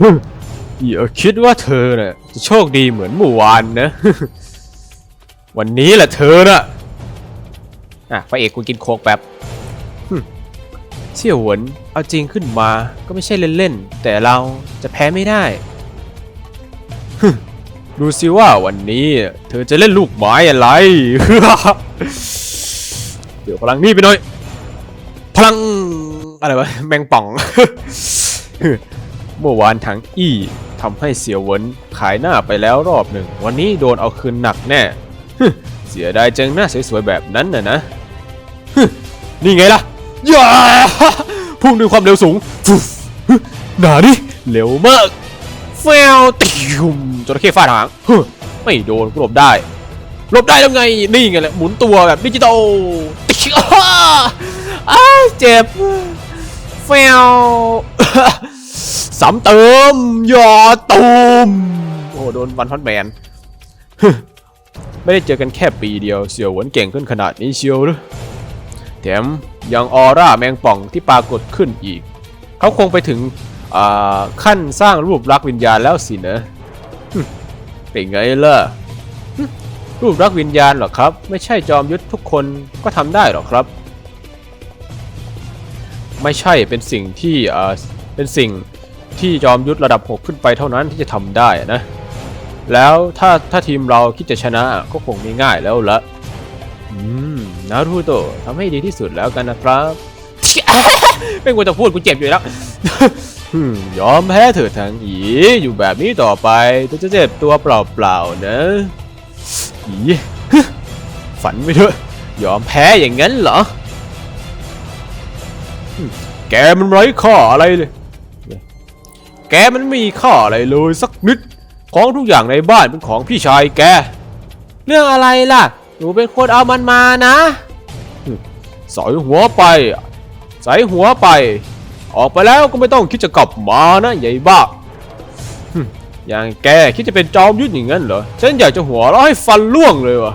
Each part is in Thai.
ฮึอย่าคิดว่าเธอน่ะจะโชคดีเหมือนเมื่อวานนะ วันนี้แหละเธอน่ะอะพระเอกกูกินโคกแป๊บเสี่ยวหวนเอาจริงขึ้นมาก็ไม่ใช่เล่นๆ แต่เราจะแพ้ไม่ได้ดูสิว่าวันนี้ เธอจะเล่นลูกไม้อะไร เดี๋ยวพลังนี่ไปหน่อย พลังอะไรวะแมงป่อง เมื่อวานถังอี้ทำให้เสียวเหวินขายหน้าไปแล้วรอบหนึ่ง วันนี้โดนเอาคืนหนักแน่ฮึเสียดายจังหน้าสวยๆแบบนั้นน่ะนะฮึนี่ไงล่ะอย่าพุ่งด้วยความเร็วสูงฟุ๊บฮึหนาดิเร็วมากแฟวติวมจระเข้ฟาดหางฮึไม่โดนก็หลบได้หลบได้แล้วไงนี่ไงแหละหมุนตัวแบบดิจิตอลติวอ้าอ้ายเจ็บแฟวสามเติมยอตูมโอ้โดนวันพันแมนไม่ได้เจอกันแค่ปีเดียวเสี่ยวหวนเก่งขึ้นขนาดนี้เชียวหรือแถมยังออร่าแมงป่องที่ปรากฏขึ้นอีก เขาคงไปถึงขั้นสร้างรูปลักษณ์วิญญาณแล้วสินะเป็นไงล่ะรูปลักษณ์วิญญาณหรอครับ ไม่ใช่จอมยุทธทุกคนก็ทำได้หรอครับ ไม่ใช่เป็นสิ่งที่เอ่อเป็นสิ่งที่จอมยุทธระดับ 6 ขึ้นไปเท่านั้นที่จะทำได้นะ แล้วถ้าถ้าทีมเราคิดจะชนะก็คงไม่ง่ายแล้วละอืมนารูโตะทำให้ดีที่สุดแล้วกันนะครับไม่ควรจะพูดกูเจ็บอยู่แล้วยอมแพ้เถอะทางอีอยู่แบบนี้ต่อไปจะเจ็บตัวเปล่าๆนะอีฝันไปเถอะยอมแพ้อย่างนั้นเหรอ แกมันไร้ค่าอะไรเลย แกมันไม่มีค่าอะไรเลยสักนิด ของทุกอย่างในบ้านเป็นของพี่ชายแก เรื่องอะไรล่ะ หนูเป็นคนเอามันมานะใส่หัวไป ใส่หัวไป ออกไปแล้วก็ไม่ต้องคิดจะกลับมานะใหญ่บ้าหึอย่างแกคิดจะเป็นจอมยุทธอย่างนั้นเหรอ ฉันอยากจะหัวเราะให้ฟันล่วงเลยวะ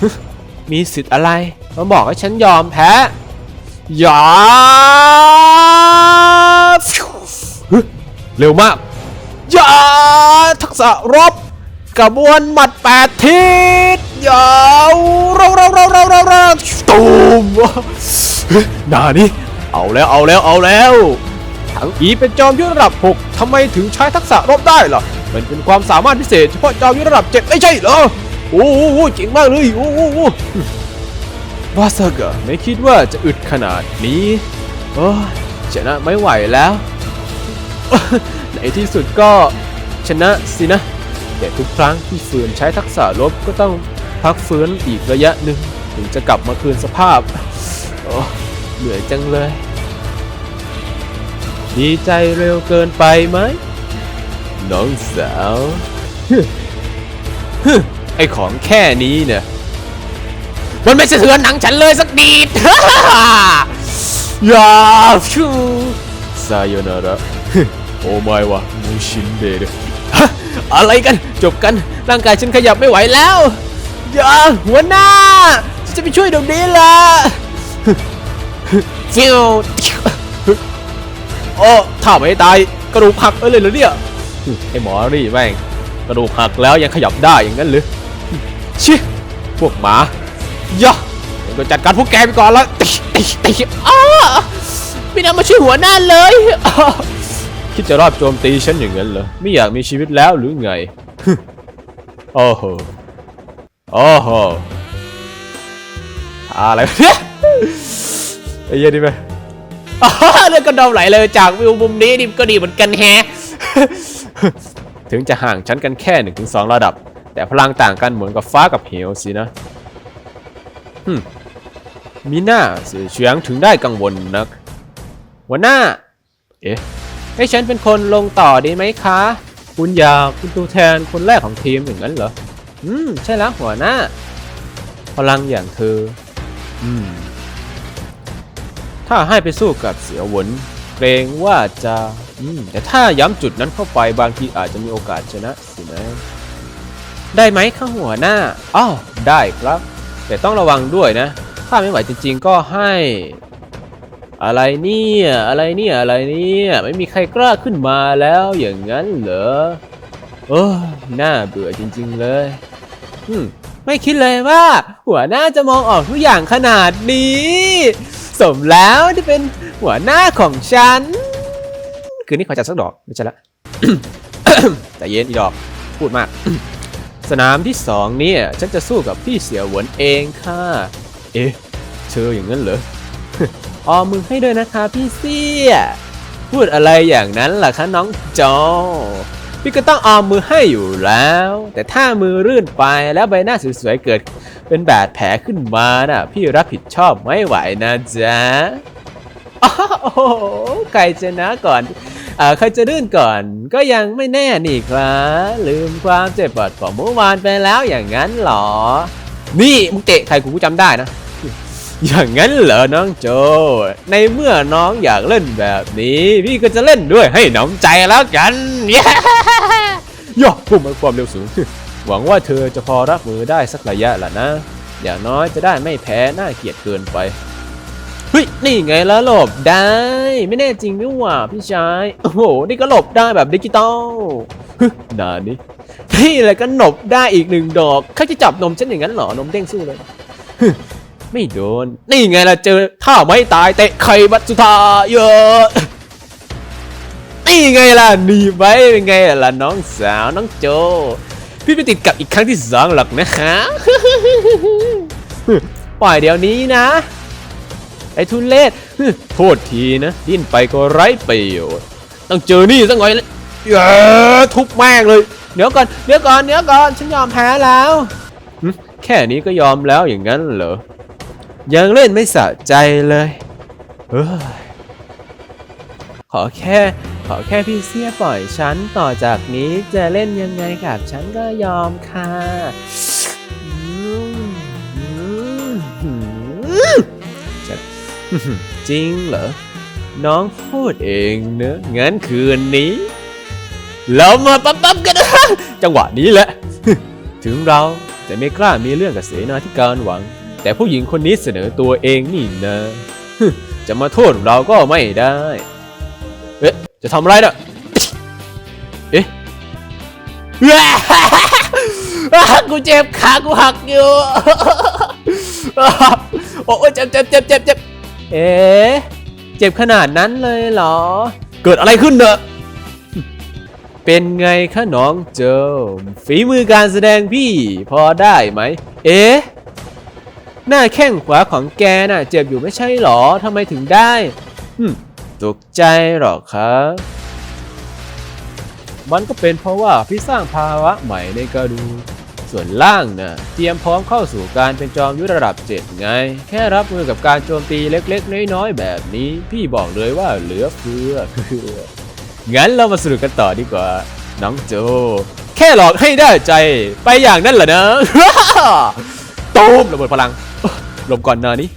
หึมีสิทธิ์อะไร มาบอกให้ฉันยอมแพ้อ ย่าเร็วมากอย่าทักษะรบกระบวนหมัดแปดทิศอย่าเราเราเราเราเราเราตูมนานี่เอาแล้วเอาแล้วเอาแล้วถังอีเป็นจอมยุทธระดับ 6ทำไมถึงใช้ทักษะรบได้ล่ะ มันเป็นความสามารถพิเศษเฉพาะจอมยุทธระดับ 7 ไม่ใช่เหรอ โอ้โหเจ๋งมากเลย โอ้โห วาซากะไม่คิดว่าจะอึดขนาดนี้โอ้ชนะไม่ไหวแล้ว ในที่สุดก็ชนะสินะ แต่ทุกครั้งที่ฝืนใช้ทักษะลบก็ต้องพักฟื้นอีกระยะหนึ่งถึงจะกลับมาคืนสภาพโอ้เหนื่อยจังเลย ดีใจเร็วเกินไปไหม น้องสาวฮึไอของแค่นี้เนี่ย มันไม่สะเทือนหนังฉันเลยสักดีดอย่าชูซายโยนาระโอ้ไม่วะมูชินเดเดฮะอะไรกันจบกันร่างกายฉันขยับไม่ไหวแล้วอย่าหัวหน้าจะไปช่วยเดี๋ยวนี้ละฟิวโอ้ถ้าไม่ตายกระดูกหักเอ้ยเลยเหรอเนี่ยไอหมอนี่แม่งกระดูกหักแล้วยังขยับได้อย่างนั้นหรือชิพวกหมา ย่าเดี๋ยวจัดการพวกแกไปก่อนและติติติอ้าไม่น่ามาช่วยหัวหน้าเลย คิดจะรอบโจมตีฉันอย่างนั้นเหรอ ไม่อยากมีชีวิตแล้วหรือไง โอ้โห โอ้โห อะไรเนี่ยไอ้เหี้ยนี่ไหมอ้าเลือดกระดองไหลเลยจากวิวมุมนี้นี่ก็ดีเหมือนกันแฮะ ถึงจะห่างฉันกันแค่1นถึงสระดับ แต่พลังต่างกันเหมือนกับฟ้ากับเหวสินะ ฮึมีหน้าเสียเฉียงถึงได้กังวลนักหัวหน้า เอ๊ะ ให้ฉันเป็นคนลงต่อดีไหมคะ คุณอยากเป็นตัวแทนคนแรกของทีมอย่างนั้นเหรอ อืม ใช่แล้วหัวหน้า พลังอย่างเธอ อืม ถ้าให้ไปสู้กับเสียวหวนเกรงว่าจะ อืม แต่ถ้าย้ำจุดนั้นเข้าไปบางทีอาจจะมีโอกาสชนะสินะ ได้ไหมข้าหัวหน้า อ้าว ได้ครับ แต่ต้องระวังด้วยนะ ถ้าไม่ไหวจริง ๆ ก็ให้ อะไรเนี่ยอะไรเนี่ยอะไรเนี่ยไม่มีใครกล้าขึ้นมาแล้วอย่างนั้นเหรอโอ้ยน่าเบื่อจริง ๆ เลยอืมไม่คิดเลยว่า หัวหน้าจะมองออกทุกอย่างขนาดนี้ สมแล้วที่เป็นหัวหน้าของฉัน คืนนี้ขอจัดสักดอกไม่ใช่ละแต่เย็นอีดอก พูดมาก สนามที่สองเนี่ย ฉันจะสู้กับพี่เสี่ยวหวนเองค่ะ เอ๊ะ เธออย่างนั้นเหรอออมมือให้ด้วยนะคะพี่เสี่ย พูดอะไรอย่างนั้นล่ะคะน้องจอ พี่ก็ต้องออมมือให้อยู่แล้ว แต่ถ้ามือรื่นไปแล้วใบหน้าสวยๆเกิด เป็นบาดแผลขึ้นมาน่ะ พี่รับผิดชอบไม่ไหวนะจ๊ะอ้าวโอ้โหใครชนะก่อน ใครจะลื่นก่อน ก็ยังไม่แน่นี่ครับลืมความเจ็บปวดของเมื่อวานไปแล้วอย่างนั้นเหรอ นี่มึงเตะใครกูจำได้นะ อย่างนั้นเหรอน้องโจ ในเมื่อน้องอยากเล่นแบบนี้ พี่ก็จะเล่นด้วยให้น้ำใจแล้วกันย้ย่อพุ่มความเร็วสูง หวังว่าเธอจะพอรับมือได้สักระยะละนะ อย่างน้อยจะได้ไม่แพ้น่าเกลียดเกินไป เฮ้ยนี่ไงล่ะหลบได้ ไม่แน่จริงนี่หว่าพี่ชายโอ้โหนี่ก็หลบได้แบบดิจิตอลฮึนานี่นี่แหละก็หลบได้อีกหนึ่งดอกเขาจะจับนมฉันอย่างนั้นเหรอนมเด้งสู้เลยฮึไม่โดน นี่ไงล่ะเจอท่าไม่ตายเตะไข่บัตสุธาเยอะนี่ไงล่ะหนีไปเป็นไงล่ะน้องสาวน้องโจ พี่ไปติดกับอีกครั้งที่สองหรอกนะคะปล่อยเดี๋ยวนี้นะ ไอ้ทุเลศโทษทีนะ ดิ้นไปก็ไร้ประโยชน์ ต้องเจอนี่สักหน่อยเลยเย้ทุบแม่งเลย เดี๋ยวก่อน เดี๋ยวก่อน เดี๋ยวก่อน ฉันยอมแพ้แล้วหึแค่นี้ก็ยอมแล้วอย่างนั้นเหรอ ยังเล่นไม่สะใจเลยเฮ้ยขอแค่ ขอแค่พี่เสียปล่อยฉันต่อจากนี้จะเล่นยังไงกับฉันก็ยอมค่ะ จริงเหรอ น้องพูดเองเนอะงั้นคืนนี้ เรามาปั๊บปั๊บกันนะจังหวะนี้แหละ ถึงเราจะไม่กล้ามีเรื่องกับเสนาธิการหวัง แต่ผู้หญิงคนนี้เสนอตัวเองนี่นะจะมาโทษเราก็ไม่ได้ เอ๊ะ จะทำไรนะเอ๊ะกูเจ็บขากูหักอยู่ โอ้ยเจ็บเจ็บเจ็บเจ็บ เจ็บเอ๊ะเจ็บขนาดนั้นเลยเหรอ เกิดอะไรขึ้นเนอะเป็นไงคะน้องเจอฝีมือการแสดงพี่พอได้ไหม เอ๊ะ หน้าแข้งขวาของแกน่ะ เจ็บอยู่ไม่ใช่หรอทำไมถึงได้หึมตกใจหรอครับมันก็เป็นเพราะว่าพี่สร้างภาวะใหม่ในกระดูก ส่วนล่างน่ะเตรียมพร้อมเข้าสู่การเป็นจอมยุทธระดับเจ็ดไง แค่รับมือกับการโจมตีเล็กๆ น้อยๆ แบบนี้ พี่บอกเลยว่าเหลือเฟือ งั้นเรามาสรุปกันต่อดีกว่า น้องโจ แค่หลอกให้ได้ใจไปอย่างนั้นเหรอนะตูมระเบิดพลังลบก่อนนานี้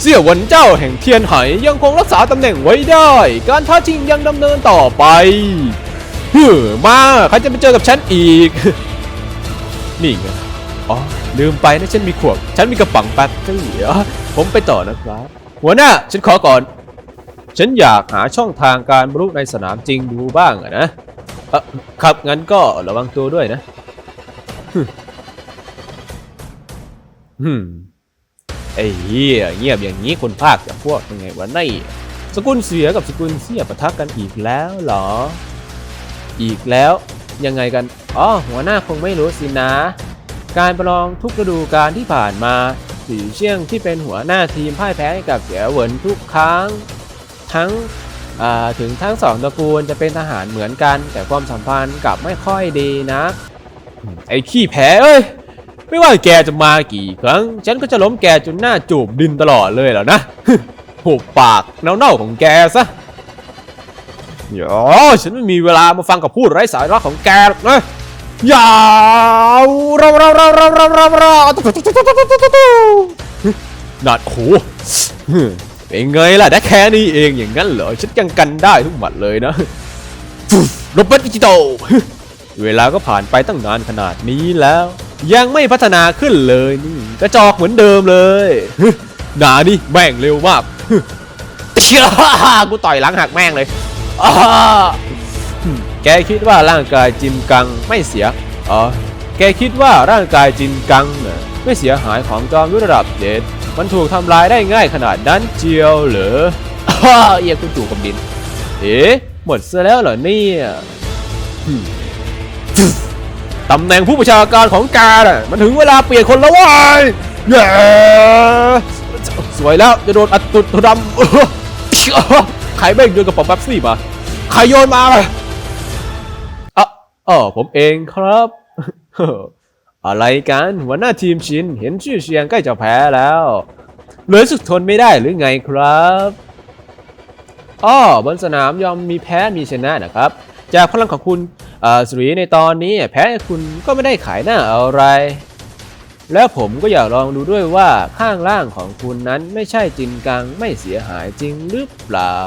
เสี่ยวหวันเจ้าแห่งเทียนไหยังคงรักษาตำแหน่งไว้ได้ การท้าชิงยังดำเนินต่อไป ฮ้อมาใครจะไปเจอกับฉันอีก นี่ไงอ๋อลืมไปนะฉันมีขวดฉันมีกระป๋องแบตเตอรี่อ๋อผมไปต่อนะครับ หัวหน้าฉันขอก่อน ฉันอยากหาช่องทางการบรรลุในสนามจริงดูบ้างอะนะเออครับงั้นก็ระวังตัวด้วยนะฮึฮึมไอ้เหี้ยเงียบอย่างนี้คนภาคจะพวกยังไงวะนี่สกุลเสียกับสกุลเสียปะทะกันอีกแล้วเหรอ อีกแล้วยังไงกัน อ๋อ หัวหน้าคงไม่รู้สินะ การประลองทุกฤดูกาลที่ผ่านมาสีเชี่ยงที่เป็นหัวหน้าทีมพ่ายแพ้ให้กับเสียเหวินทุกครั้ง ทั้งถึงทั้งสองตระกูลจะเป็นทหารเหมือนกัน แต่ความสัมพันธ์กลับไม่ค่อยดีนะไอ้ขี้แพ้เอ้ยไม่ว่าแกจะมากี่ครั้ง ฉันก็จะล้มแกจนหน้าจูบดินตลอดเลยเหรอนะหุบปากเน่าๆของแกซะ เดี๋ยวฉันไม่มีเวลามาฟังกับพูดไร้สาระของแกหรอกนะอย่าเราเราเราเราเราเราเรานัดโอ้โหเป็นไงล่ะได้แค่นี้เองอย่างนั้นเหรอฉันยังกันได้ทุกหมัดเลยนะรบเบิดิจิตอลเวลาก็ผ่านไปตั้งนานขนาดนี้แล้ว ยังไม่พัฒนาขึ้นเลยนี่กระจอกเหมือนเดิมเลยหนานี่แม่งเร็วมากเชี่ยกูต่อยหลังหักแม่งเลย แกคิดว่าร่างกายจินกังไม่เสียอ๋อแกคิดว่าร่างกายจินกังน่ะไม่เสียหายของจอมยุทธระดับเจ็ดมันถูกทำลายได้ง่ายขนาดนั้นเจียวเหรอเอียคุณจู่กับดิน เอ๊ะหมดซะแล้วเหรอเนี่ยตำแหน่งผู้ประชาการของกาน่ะมันถึงเวลาเปลี่ยนคนแล้วว้ยเย้สวยแล้วจะโดนอัดตุดดำ ใครแม่งโยนกระป๋องแป๊บซี่มาใครโยนมาล่ะอะอ๋อผมเองครับ อะไรกันหัวหน้าทีมชินเห็นชื่อเชียงใกล้จะแพ้แล้วเลยสึกทนไม่ได้หรือไงครับอ้อบนสนามยอมมีแพ้มีชนะนะครับ จากพลังของคุณอ่อสุรีในตอนนี้แพ้คุณก็ไม่ได้ขายหน้าอะไร แล้วผมก็อยากลองดูด้วยว่าข้างล่างของคุณนั้นไม่ใช่จินกังไม่เสียหายจริงหรือเปล่า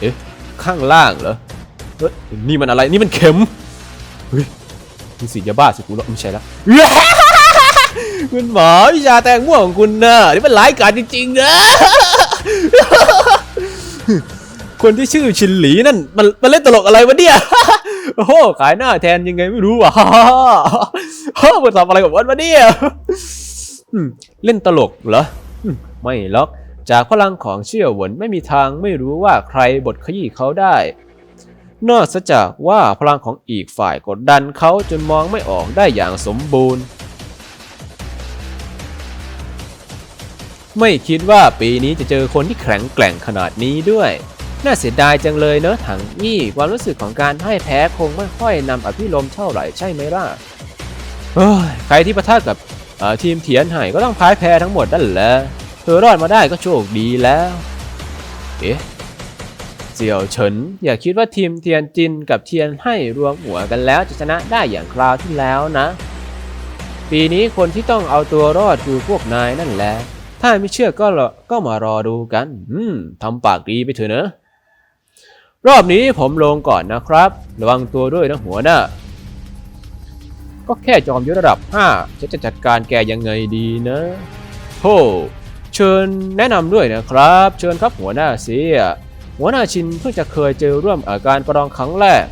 เอ๊ะ ข้างล่างเหรอเฮ้ยนี่มันอะไรนี่มันเข็มเฮ้ยนี่สียาบ้าสิกูแล้วไม่ใช่ละคุณหมอวิชาแตงม่วงของคุณนะนี่มันร้ายกาจจริงๆนะคนที่ชื่อชินหลีนั่นมันมันเล่นตลกอะไรวะเนี่ย โอ้โหขายหน้าแทนยังไงไม่รู้อะเฮ้ยมันทำอะไรกับวันวะเนี่ยเล่นตลกเหรอไม่หรอก จากพลังของเชี่ยวหวนไม่มีทางไม่รู้ว่าใครบทขยี้เขาได้ นอกจากว่าพลังของอีกฝ่ายกดดันเขาจนมองไม่ออกได้อย่างสมบูรณ์ ไม่คิดว่าปีนี้จะเจอคนที่แข็งแกร่งขนาดนี้ด้วย น่าเสียดายจังเลยเนอะถังยี่ความรู้สึกของการพ่ายแพ้คงไม่ค่อยนำอภิรมเท่าไหร่ใช่ไหมล่ะเฮ้ยใครที่ประทะกับทีมเทียนไห่ก็ต้องพ่ายแพ้ทั้งหมดนั่นแหละเธอรอดมาได้ก็โชคดีแล้ว เอ๊ะเสี่ยวเฉินอย่าคิดว่าทีมเทียนจินกับเทียนให้รวมหัวกันแล้วจะชนะได้อย่างคราวที่แล้วนะ ปีนี้คนที่ต้องเอาตัวรอดคือพวกนายนั่นแหละ ถ้าไม่เชื่อก็รอก็มารอดูกัน อืมทำปากดีไปเถอะนะ รอบนี้ผมลงก่อนนะครับ ระวังตัวด้วยนะหัวหน้า ก็แค่จอมยุทธระดับ 5 จะจะจัดการแกยังไงดีนะโธ่เชิญแนะนำด้วยนะครับ เชิญครับหัวหน้าเสียหัวหน้าชินเพิ่งจะเคยเจอร่วมอาการประลองครั้งแรก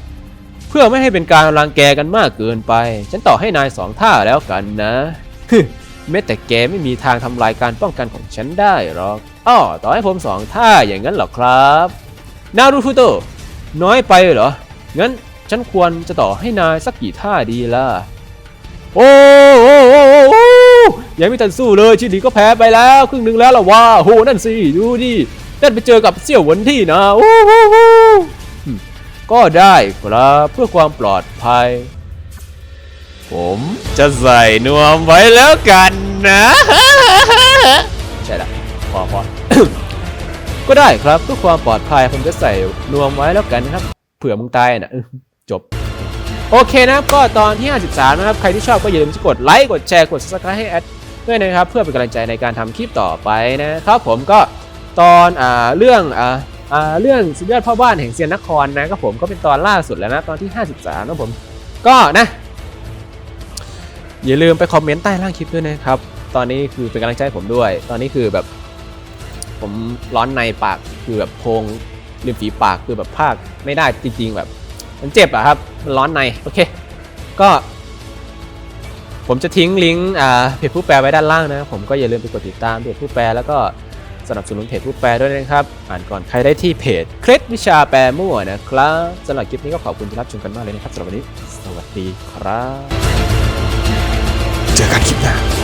เพื่อไม่ให้เป็นการรังแกกันมากเกินไป ฉันต่อให้นายสองท่าแล้วกันนะแม้แต่แกไม่มีทางทำลายการป้องกันของฉันได้หรอกอ้อต่อให้ผมสองท่าอย่างนั้นหรอครับ นารูฟูโตะน้อยไปเหรอ งั้นฉันควรจะต่อให้นายสักกี่ท่าดีล่ะ โอ้โอ้โอ้โอ้ยังไม่ทันสู้เลยชิลีก็แพ้ไปแล้วครึ่งหนึ่งแล้วล่ะว่าโหนั่นสิ ดูดินั่นไปเจอกับเสี่ยวหวนที่นะโอ้โหโอ้ก็ได้ครับเพื่อความปลอดภัย ผมจะใส่นวมไว้แล้วกันนะ ใช่ละพอพอ ก็ได้ครับเพื่อความปลอดภัยผมจะใส่นวมไว้แล้วกันนะครับเผื่อมึงตายนะจบ โอเคนะครับก็ตอนที่ 53 นะครับ ใครที่ชอบก็อย่าลืมกดไลค์กดแชร์กด subscribe ให้แอดด้วยนะครับ เพื่อเป็นกำลังใจในการทำคลิปต่อไปนะครับผมก็ตอนอ่าเรื่องอ่าอ่าเรื่องสุดยอดพ่อบ้านแห่งเซียนนครนะครับผมก็เป็นตอนล่าสุดแล้วนะตอนที่ 53นะผมก็นะอย่าลืมไปคอมเมนต์ใต้ล่างคลิปด้วยนะครับ ตอนนี้คือเป็นกำลังใจผมด้วย ตอนนี้คือแบบ ผมร้อนในปากคือแบบโพงริมฝีปากคือแบบภาคไม่ได้จริงๆแบบมันเจ็บอะครับมันร้อนในโอเค ก็ ผมจะทิ้งลิงก์เพจผู้แปลไว้ด้านล่างนะผมก็อย่าลืมไปกดติดตามเพจผู้แปลแล้วก็สนับสนุนเพจผู้แปลด้วยนะครับ อ่านก่อนใครได้ที่เพจเคล็ดวิชาแปลมั่วนะครับสำหรับคลิปนี้ก็ขอบคุณที่รับชมกันมากเลยนะครับสำหรับวันนี้ สวัสดีครับ เจอกันคลิปหน้า